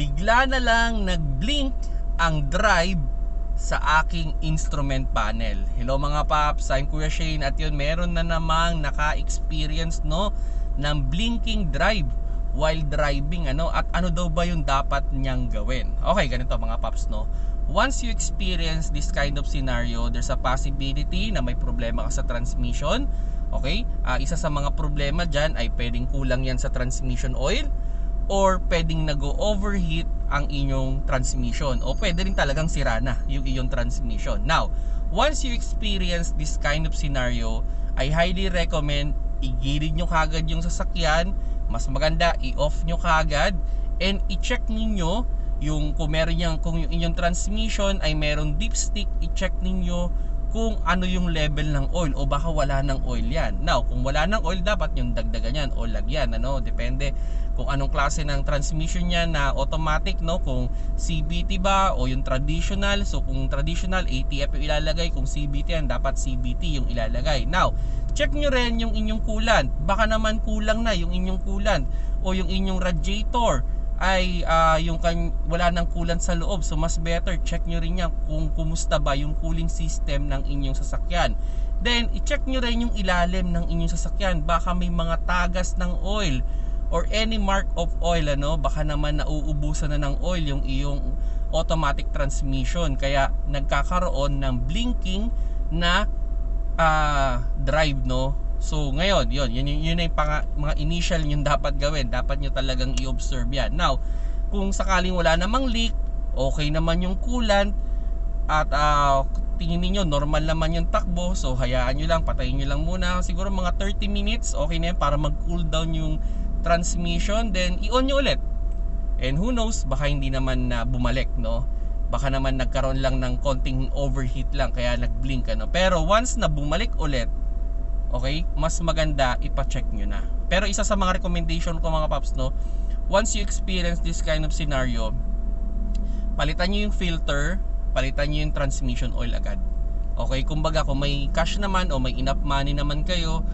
bigla na lang nag-blink ang drive sa aking instrument panel. Hello mga paps, I'm Kuya Shane at yun meron na namang naka-experience no ng blinking drive while driving ano at ano daw ba yung dapat niyang gawin. Okay, ganito mga paps no. Once you experience this kind of scenario, there's a possibility na may problema ka sa transmission. Okay? Ah, isa sa mga problema dyan ay pwedeng kulang yan sa transmission oil or pwedeng nag-overheat ang inyong transmission. O pwede rin talagang sira na yung iyong transmission. Now, once you experience this kind of scenario, I highly recommend igilid nyo kagad yung sasakyan, mas maganda i-off nyo kagad. And i-check ninyo yung kung meron yung, kung yung inyong transmission ay meron dipstick, i-check ninyo kung ano yung level ng oil o baka wala ng oil yan. Now, kung wala ng oil, dapat yung dagdagan yan o lagyan. Ano? Depende kung anong klase ng transmission niya na automatic, no? Kung CBT ba o yung traditional. So, kung traditional, ATF yung ilalagay. Kung CBT yan, dapat CBT yung ilalagay. Now, check nyo rin yung inyong coolant. Baka naman kulang na yung inyong coolant o yung inyong radiator ay uh, yung kan wala nang coolant sa loob. So mas better check nyo rin yan kung kumusta ba yung cooling system ng inyong sasakyan. Then i-check nyo rin yung ilalim ng inyong sasakyan. Baka may mga tagas ng oil or any mark of oil ano baka naman nauubusan na ng oil yung iyong automatic transmission. Kaya nagkakaroon ng blinking na uh, drive no So ngayon, yun, yun, yun, yun yung pang, mga initial yung dapat gawin. Dapat nyo talagang i-observe yan. Now, kung sakaling wala namang leak, okay naman yung coolant, at uh, tingin niyo normal naman yung takbo, so hayaan nyo lang, patayin nyo lang muna. Siguro mga 30 minutes, okay na yan para mag-cool down yung transmission, then i-on nyo ulit. And who knows, baka hindi naman na bumalik, no? Baka naman nagkaroon lang ng konting overheat lang, kaya nag-blink, ano? Pero once na bumalik ulit, okay, mas maganda ipa-check nyo na. Pero isa sa mga recommendation ko mga paps, no, once you experience this kind of scenario, palitan nyo yung filter, palitan nyo yung transmission oil agad. Okay, kumbaga kung may cash naman o may enough money naman kayo,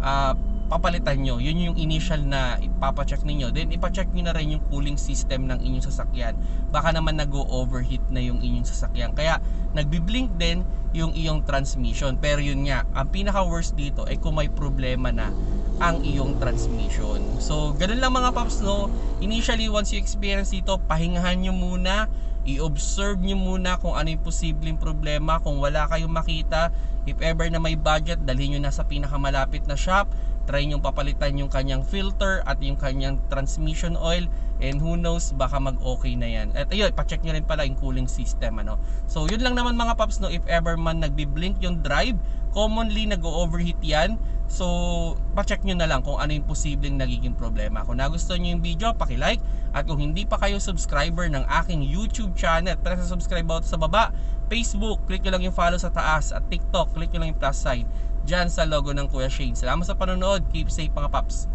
uh, papalitan nyo. Yun yung initial na ipapacheck ninyo. Then ipacheck nyo na rin yung cooling system ng inyong sasakyan. Baka naman nag-overheat na yung inyong sasakyan. Kaya nagbi-blink din yung iyong transmission. Pero yun nga, ang pinaka worst dito ay kung may problema na ang iyong transmission. So, ganun lang mga paps no. Initially, once you experience dito, pahingahan nyo muna i-observe nyo muna kung ano yung posibleng problema. Kung wala kayong makita if ever na may budget dalhin nyo na sa pinakamalapit na shop. Try nyo papalitan yung kanyang filter at yung kanyang transmission oil and who knows baka mag okay na yan. At ayun pa-check nyo rin pala yung cooling system ano. So yun lang naman mga paps no? If ever man nagbi-blink yung drive commonly nag-overheat yan so pa-check nyo na lang kung ano yung posibleng nagiging problema kung nagustuhan nyo yung video paki-like at kung hindi pa kayo subscriber ng aking YouTube channel tara sa subscribe button sa baba Facebook click nyo lang yung follow sa taas at TikTok click nyo lang yung plus sign dyan sa logo ng Kuya Shane. Salamat sa panonood. Keep safe mga paps.